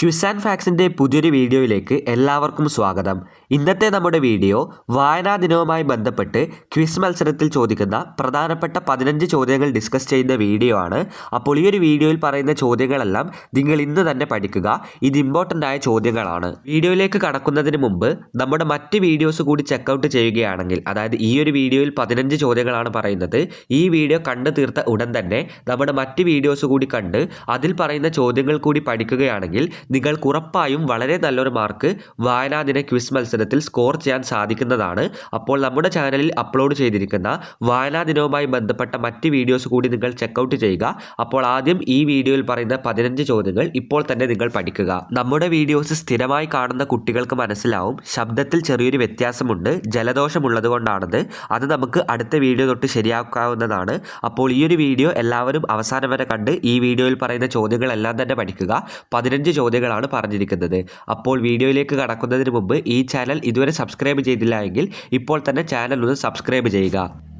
Quiz and ഫാക്സിന്റെ പുതിയൊരു വീഡിയോയിലേക്ക് എല്ലാവർക്കും സ്വാഗതം. ഇന്നത്തെ നമ്മുടെ വീഡിയോ വായനാ ദിനവുമായി ബന്ധപ്പെട്ട് ക്വിസ് മത്സരത്തിൽ ചോദിക്കുന്ന പ്രധാനപ്പെട്ട പതിനഞ്ച് ചോദ്യങ്ങൾ ഡിസ്കസ് ചെയ്യുന്ന വീഡിയോ ആണ്. അപ്പോൾ ഈ ഒരു വീഡിയോയിൽ പറയുന്ന ചോദ്യങ്ങളെല്ലാം നിങ്ങൾ ഇന്ന് തന്നെ പഠിക്കുക. ഇത് ഇമ്പോർട്ടന്റ് ആയ ചോദ്യങ്ങളാണ്. വീഡിയോയിലേക്ക് കടക്കുന്നതിന് മുമ്പ് നമ്മുടെ മറ്റ് വീഡിയോസ് കൂടി ചെക്കൗട്ട് ചെയ്യുകയാണെങ്കിൽ അതായത് ഈ ഒരു വീഡിയോയിൽ പതിനഞ്ച് ചോദ്യങ്ങളാണ് പറയുന്നത്. ഈ വീഡിയോ കണ്ടു തീർത്ത ഉടൻ തന്നെ നമ്മുടെ മറ്റ് വീഡിയോസ് കൂടി കണ്ട് അതിൽ പറയുന്ന ചോദ്യങ്ങൾ കൂടി പഠിക്കുകയാണെങ്കിൽ നിങ്ങൾക്ക് ഉറപ്പായും വളരെ നല്ലൊരു മാർക്ക് വായനാ ദിന ക്വിസ് മത്സരത്തിൽ സ്കോർ ചെയ്യാൻ സാധിക്കുന്നതാണ്. അപ്പോൾ നമ്മുടെ ചാനലിൽ അപ്ലോഡ് ചെയ്തിരിക്കുന്ന വായനാ ദിനവുമായി ബന്ധപ്പെട്ട മറ്റ് വീഡിയോസ് കൂടി നിങ്ങൾ ചെക്കൗട്ട് ചെയ്യുക. അപ്പോൾ ആദ്യം ഈ വീഡിയോയിൽ പറയുന്ന പതിനഞ്ച് ചോദ്യങ്ങൾ ഇപ്പോൾ തന്നെ നിങ്ങൾ പഠിക്കുക. നമ്മുടെ വീഡിയോസ് സ്ഥിരമായി കാണുന്ന കുട്ടികൾക്ക് മനസ്സിലാവും. ശബ്ദത്തിൽ ചെറിയൊരു വ്യത്യാസമുണ്ട്. ജലദോഷമുള്ളത് കൊണ്ടാണത് അത് നമുക്ക് അടുത്ത വീഡിയോ തൊട്ട് ശരിയാക്കാവുന്നതാണ്. അപ്പോൾ ഈ ഒരു വീഡിയോ എല്ലാവരും അവസാനം വരെ കണ്ട് ഈ വീഡിയോയിൽ പറയുന്ന ചോദ്യങ്ങളെല്ലാം തന്നെ പഠിക്കുക. പതിനഞ്ച് ചോദ്യങ്ങളാണ് പറഞ്ഞിരിക്കുന്നത്. അപ്പോൾ വീഡിയോയിലേക്ക് കടക്കുന്നതിന് മുമ്പ് ഈ ചാനൽ ഇതുവരെ സബ്സ്ക്രൈബ് ചെയ്തില്ല എങ്കിൽ ഇപ്പോൾ തന്നെ ചാനൽ ഒന്ന് സബ്സ്ക്രൈബ് ചെയ്യുക.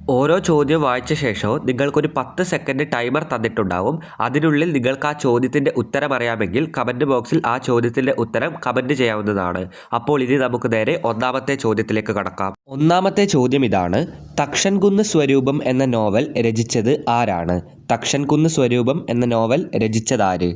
ഓരോ ചോദ്യം വായിച്ച ശേഷവും നിങ്ങൾക്കൊരു പത്ത് സെക്കൻഡ് ടൈമർ തന്നിട്ടുണ്ടാവും. അതിനുള്ളിൽ നിങ്ങൾക്ക് ആ ചോദ്യത്തിന്റെ ഉത്തരം അറിയാമെങ്കിൽ കമന്റ് ബോക്സിൽ ആ ചോദ്യത്തിന്റെ ഉത്തരം കമന്റ് ചെയ്യാവുന്നതാണ്. അപ്പോൾ ഇനി നമുക്ക് നേരെ ഒന്നാമത്തെ ചോദ്യത്തിലേക്ക് കടക്കാം. ഒന്നാമത്തെ ചോദ്യം ഇതാണ്. തക്ഷൻകുന്ന് സ്വരൂപം എന്ന നോവൽ രചിച്ചത് ആരാണ്? തക്ഷൻകുന്ന് സ്വരൂപം എന്ന നോവൽ രചിച്ചതാര്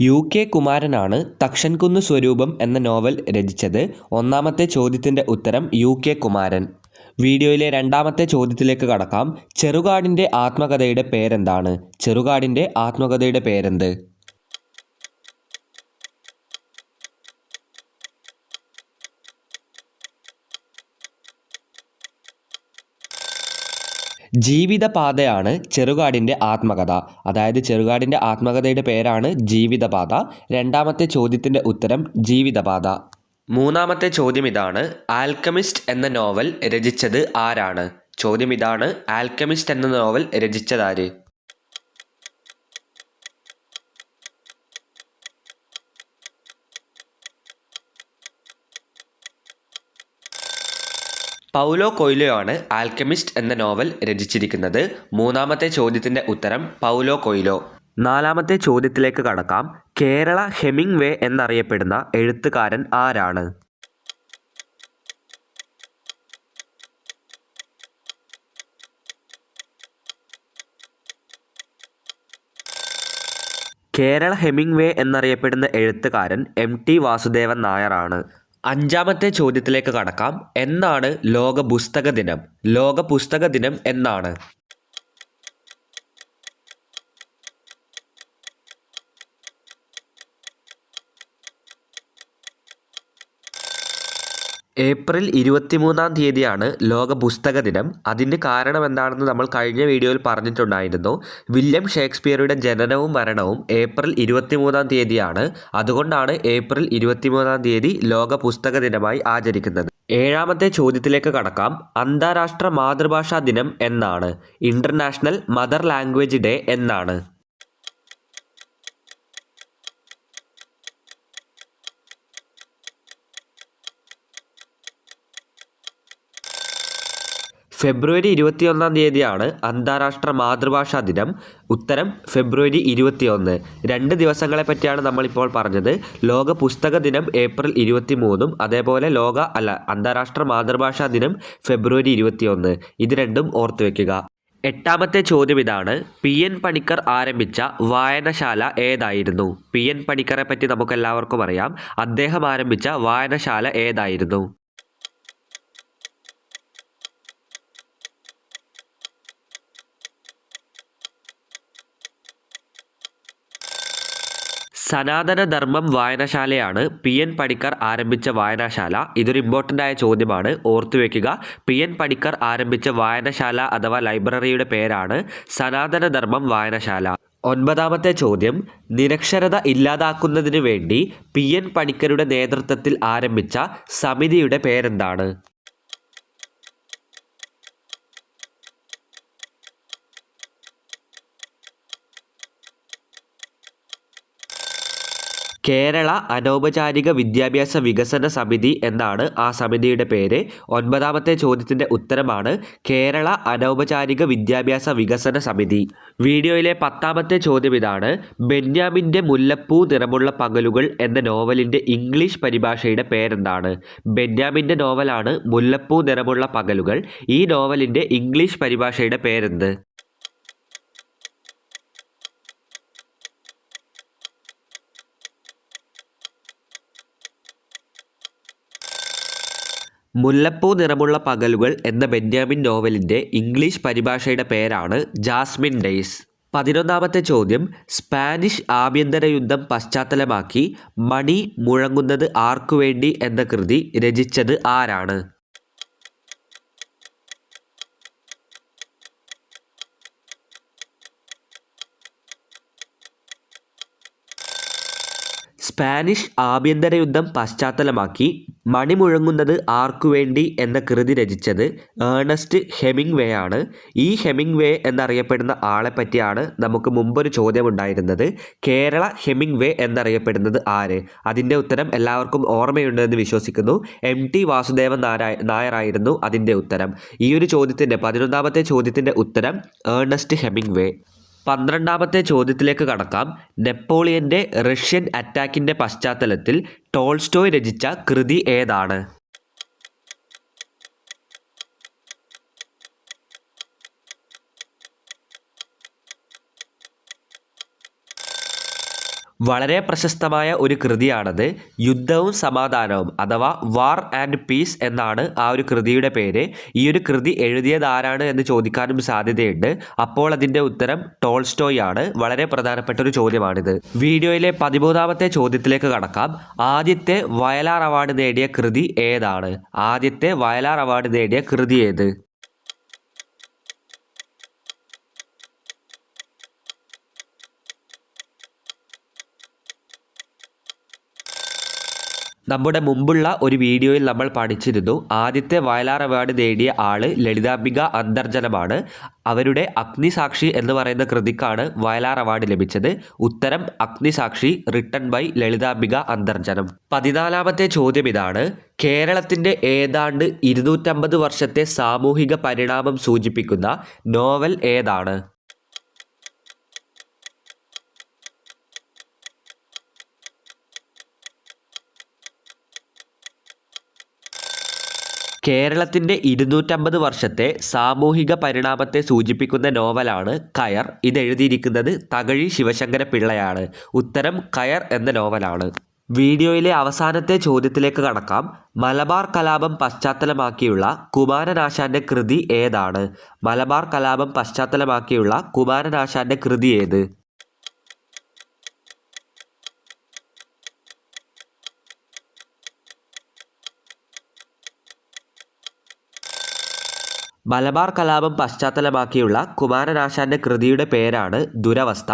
യു കെ കുമാരനാണ് തക്ഷൻകുന്ന് സ്വരൂപം എന്ന നോവൽ രചിച്ചത് ഒന്നാമത്തെ ചോദ്യത്തിന്റെ ഉത്തരം യു കെ കുമാരൻ. വീഡിയോയിലെ രണ്ടാമത്തെ ചോദ്യത്തിലേക്ക് കടക്കാം. ചെറുകാടിന്റെ ആത്മകഥയുടെ പേരെന്താണ്? ചെറുകാടിന്റെ ആത്മകഥയുടെ പേരെന്ത്? ജീവിതപാതയാണ് ചെറുകാടിന്റെ ആത്മകഥ. അതായത് ചെറുകാടിന്റെ ആത്മകഥയുടെ പേരാണ് ജീവിതപാത. രണ്ടാമത്തെ ചോദ്യത്തിന്റെ ഉത്തരം ജീവിതപാത. മൂന്നാമത്തെ ചോദ്യം ഇതാണ് ആൽക്കമിസ്റ്റ് എന്ന നോവൽ രചിച്ചത് ആരാണ്? ചോദ്യം ഇതാണ് ആൽക്കമിസ്റ്റ് എന്ന നോവൽ രചിച്ചതാര് പൗലോ കൊയ്ലോ ആണ് ആൽക്കമിസ്റ്റ് എന്ന നോവൽ രചിച്ചിരിക്കുന്നത്. മൂന്നാമത്തെ ചോദ്യത്തിന്റെ ഉത്തരം പൗലോ കൊയ്ലോ. നാലാമത്തെ ചോദ്യത്തിലേക്ക് കടക്കാം. കേരള ഹെമിംഗ് വേ എന്നറിയപ്പെടുന്ന എഴുത്തുകാരൻ ആരാണ്? കേരള ഹെമിംഗ് വേ എന്നറിയപ്പെടുന്ന എഴുത്തുകാരൻ എം ടി വാസുദേവൻ നായരാണ് അഞ്ചാമത്തെ ചോദ്യത്തിലേക്ക് കടക്കാം. എന്നാണ് ലോക പുസ്തക ദിനം ലോക പുസ്തക ദിനം എന്നാണ്. ഏപ്രിൽ ഇരുപത്തിമൂന്നാം തീയതിയാണ് ലോക പുസ്തക ദിനം. അതിന്റെ കാരണം എന്താണെന്ന് നമ്മൾ കഴിഞ്ഞ വീഡിയോയിൽ പറഞ്ഞിട്ടുണ്ടായിരുന്നു. വില്യം ഷേക്സ്പിയറുടെ ജനനവും മരണവും ഏപ്രിൽ ഇരുപത്തിമൂന്നാം തീയതിയാണ്. അതുകൊണ്ടാണ് ഏപ്രിൽ ഇരുപത്തിമൂന്നാം തീയതി ലോക പുസ്തക ദിനമായി ആചരിക്കുന്നത്. ഏഴാമത്തെ ചോദ്യത്തിലേക്ക് കടക്കാം. അന്താരാഷ്ട്ര മാതൃഭാഷാ ദിനം എന്നാണ്. ഇന്റർനാഷണൽ മദർ ലാംഗ്വേജ് ഡേ എന്നാണ്. ഫെബ്രുവരി ഇരുപത്തിയൊന്നാം തീയതിയാണ് അന്താരാഷ്ട്ര മാതൃഭാഷാ ദിനം. ഉത്തരം ഫെബ്രുവരി ഇരുപത്തിയൊന്ന്. രണ്ട് ദിവസങ്ങളെ പറ്റിയാണ് നമ്മളിപ്പോൾ പറഞ്ഞത്. ലോക പുസ്തക ദിനം ഏപ്രിൽ ഇരുപത്തി മൂന്നും അതേപോലെ ലോക അല്ല അന്താരാഷ്ട്ര മാതൃഭാഷാ ദിനം ഫെബ്രുവരി ഇരുപത്തിയൊന്ന്. ഇത് രണ്ടും ഓർത്തു വയ്ക്കുക എട്ടാമത്തെ ചോദ്യം ഇതാണ്. പി എൻ പണിക്കർ ആരംഭിച്ച വായനശാല ഏതായിരുന്നു? പി എൻ പണിക്കറെ പറ്റി നമുക്കെല്ലാവർക്കും അറിയാം. അദ്ദേഹം ആരംഭിച്ച വായനശാല ഏതായിരുന്നു? സനാതനധർമ്മം വായനശാലയാണ് പി എൻ പണിക്കർ ആരംഭിച്ച വായനശാല. ഇതൊരു ഇമ്പോർട്ടന്റ് ആയ ചോദ്യമാണ്. ഓർത്തുവെക്കുക പി എൻ പണിക്കർ ആരംഭിച്ച വായനശാല അഥവാ ലൈബ്രറിയുടെ പേരാണ് സനാതനധർമ്മം വായനശാല. ഒൻപതാമത്തെ ചോദ്യം നിരക്ഷരത ഇല്ലാതാക്കുന്നതിന് വേണ്ടി പി എൻ പണിക്കരുടെ നേതൃത്വത്തിൽ ആരംഭിച്ച സമിതിയുടെ പേരെന്താണ്? കേരള അനൗപചാരിക വിദ്യാഭ്യാസ വികസന സമിതി എന്നാണ് ആ സമിതിയുടെ പേര്. ഒൻപതാമത്തെ ചോദ്യത്തിന്റെ ഉത്തരമാണ് കേരള അനൗപചാരിക വിദ്യാഭ്യാസ വികസന സമിതി. വീഡിയോയിലെ പത്താമത്തെ ചോദ്യം ഇതാണ്. ബെന്യാമിന്റെ മുല്ലപ്പൂ നിറമുള്ള പകലുകൾ എന്ന നോവലിന്റെ ഇംഗ്ലീഷ് പരിഭാഷയുടെ പേരെന്താണ്? ബെന്യാമിന്റെ നോവലാണ് മുല്ലപ്പൂ നിറമുള്ള പകലുകൾ. ഈ നോവലിന്റെ ഇംഗ്ലീഷ് പരിഭാഷയുടെ പേരെന്ത്? മുല്ലപ്പൂ നിറമുള്ള പകലുകൾ എന്ന ബെന്യാമിൻ നോവലിന്റെ ഇംഗ്ലീഷ് പരിഭാഷയുടെ പേരാണ് ജാസ്മിൻ ഡേയ്സ്. പതിനൊന്നാമത്തെ ചോദ്യം സ്പാനിഷ് ആഭ്യന്തര യുദ്ധം പശ്ചാത്തലമാക്കി മണി മുഴങ്ങുന്നത് ആർക്കുവേണ്ടി എന്ന കൃതി രചിച്ചത് ആരാണ്? സ്പാനിഷ് ആഭ്യന്തര യുദ്ധം പശ്ചാത്തലമാക്കി മണിമുഴങ്ങുന്നത് ആർക്കുവേണ്ടി എന്ന കൃതി രചിച്ചത് ഏണസ്റ്റ് ഹെമിംഗ്വേ ആണ് ഈ ഹെമിംഗ്വേ എന്നറിയപ്പെടുന്ന ആളെ പറ്റിയാണ് നമുക്ക് മുമ്പൊരു ചോദ്യമുണ്ടായിരുന്നത്. കേരള ഹെമിംഗ്വേ എന്നറിയപ്പെടുന്നത് ആര്? അതിന്റെ ഉത്തരം എല്ലാവർക്കും ഓർമ്മയുണ്ടെന്ന് വിശ്വസിക്കുന്നു. എം ടി വാസുദേവൻ നാരായ നായരായിരുന്നു അതിന്റെ ഉത്തരം. ഈ ഒരു ചോദ്യത്തിന്റെ പതിനൊന്നാമത്തെ ചോദ്യത്തിന്റെ ഉത്തരം ഏണസ്റ്റ് ഹെമിംഗ്വേ പന്ത്രണ്ടാമത്തെ ചോദ്യത്തിലേക്ക് കടക്കാം. നെപ്പോളിയന്റെ റഷ്യൻ അറ്റാക്കിന്റെ പശ്ചാത്തലത്തിൽ ടോൾസ്റ്റോയ് രചിച്ച കൃതി ഏതാണ്? വളരെ പ്രശസ്തമായ ഒരു കൃതിയാണത്. യുദ്ധവും സമാധാനവും അഥവാ വാർ ആൻഡ് പീസ് എന്നാണ് ആ ഒരു കൃതിയുടെ പേര്. ഈ ഒരു കൃതി എഴുതിയത് ആരാണ് എന്ന് ചോദിക്കാനും സാധ്യതയുണ്ട്. അപ്പോൾ അതിന്റെ ഉത്തരം ടോൾസ്റ്റോയ് ആണ്. വളരെ പ്രധാനപ്പെട്ട ഒരു ചോദ്യമാണിത്. വീഡിയോയിലെ പതിമൂന്നാമത്തെ ചോദ്യത്തിലേക്ക് കടക്കാം. ആദ്യത്തെ വയലാർ അവാർഡ് നേടിയ കൃതി ഏതാണ്? ആദ്യത്തെ വയലാർ അവാർഡ് നേടിയ കൃതി ഏത്? നമ്മുടെ മുമ്പുള്ള ഒരു വീഡിയോയിൽ നമ്മൾ പഠിച്ചിരുന്നു. ആദ്യത്തെ വയലാർ അവാർഡ് നേടിയ ആൾ ലളിതാംബിക അന്തർജനമാണ്. അവരുടെ അഗ്നിസാക്ഷി എന്ന് പറയുന്ന കൃതിക്കാണ് വയലാർ അവാർഡ് ലഭിച്ചത്. ഉത്തരം അഗ്നിസാക്ഷി റിട്ടൺ ബൈ ലളിതാംബിക അന്തർജനം. പതിനാലാമത്തെ ചോദ്യം ഇതാണ്. കേരളത്തിന്റെ ഏതാണ്ട് ഇരുന്നൂറ്റമ്പത് വർഷത്തെ സാമൂഹിക പരിണാമം സൂചിപ്പിക്കുന്ന നോവൽ ഏതാണ്? കേരളത്തിന്റെ ഇരുന്നൂറ്റമ്പത് വർഷത്തെ സാമൂഹിക പരിണാമത്തെ സൂചിപ്പിക്കുന്ന നോവലാണ് കയർ. ഇതെഴുതിയിരിക്കുന്നത് തകഴി ശിവശങ്കര പിള്ളയാണ് ഉത്തരം കയർ എന്ന നോവലാണ്. വീഡിയോയിലെ അവസാനത്തെ ചോദ്യത്തിലേക്ക് കടക്കാം. മലബാർ കലാപം പശ്ചാത്തലമാക്കിയുള്ള കുമാരനാശാന്റെ കൃതി ഏതാണ്? മലബാർ കലാപം പശ്ചാത്തലമാക്കിയുള്ള കുമാരനാശാന്റെ കൃതി ഏത്? മലബാർ കലാപം പശ്ചാത്തലമാക്കിയുള്ള കുമാരനാശാന്റെ കൃതിയുടെ പേരാണ് ദുരവസ്ഥ.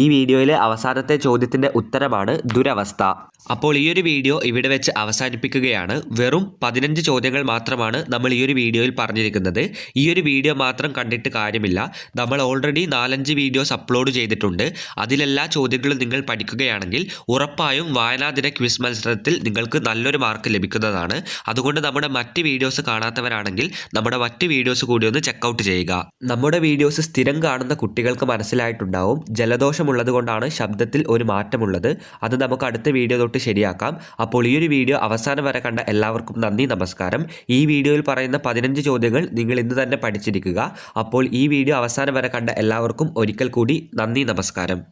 ഈ വീഡിയോയിലെ അവസാനത്തെ ചോദ്യത്തിന്റെ ഉത്തരമാണ് ദുരവസ്ഥ. അപ്പോൾ ഈ ഒരു വീഡിയോ ഇവിടെ വെച്ച് അവസാനിപ്പിക്കുകയാണ്. വെറും പതിനഞ്ച് ചോദ്യങ്ങൾ മാത്രമാണ് നമ്മൾ ഈ ഒരു വീഡിയോയിൽ പറഞ്ഞിരിക്കുന്നത്. ഈ ഒരു വീഡിയോ മാത്രം കണ്ടിട്ട് കാര്യമില്ല. നമ്മൾ ഓൾറെഡി നാലഞ്ച് വീഡിയോസ് അപ്ലോഡ് ചെയ്തിട്ടുണ്ട്. അതിലെല്ലാ ചോദ്യങ്ങളും നിങ്ങൾ പഠിക്കുകയാണെങ്കിൽ ഉറപ്പായും വായനാദിന ക്വിസ് മത്സരത്തിൽ നിങ്ങൾക്ക് നല്ലൊരു മാർക്ക് ലഭിക്കുന്നതാണ്. അതുകൊണ്ട് നമ്മുടെ മറ്റ് വീഡിയോസ് കാണാത്തവരാണെങ്കിൽ നമ്മുടെ മറ്റ് വീഡിയോസ് കൂടി ഒന്ന് ചെക്കൗട്ട് ചെയ്യുക. നമ്മുടെ വീഡിയോസ് സ്ഥിരം കാണുന്ന കുട്ടികൾക്ക് മനസ്സിലായിട്ടുണ്ടാവും. ജലദോഷമുള്ളത് കൊണ്ടാണ് ശബ്ദത്തിൽ ഒരു മാറ്റമുള്ളത്. അത് നമുക്ക് അടുത്ത വീഡിയോ തൊട്ട് ശരിയാക്കാം. അപ്പോൾ ഈ ഒരു വീഡിയോ അവസാനം വരെ കണ്ട എല്ലാവർക്കും നന്ദി നമസ്കാരം. ഈ വീഡിയോയിൽ പറയുന്ന പതിനഞ്ച് ചോദ്യങ്ങൾ നിങ്ങൾ ഇന്ന് തന്നെ പഠിച്ചിരിക്കുക. അപ്പോൾ ഈ വീഡിയോ അവസാനം വരെ കണ്ട എല്ലാവർക്കും ഒരിക്കൽ കൂടി നന്ദി നമസ്കാരം.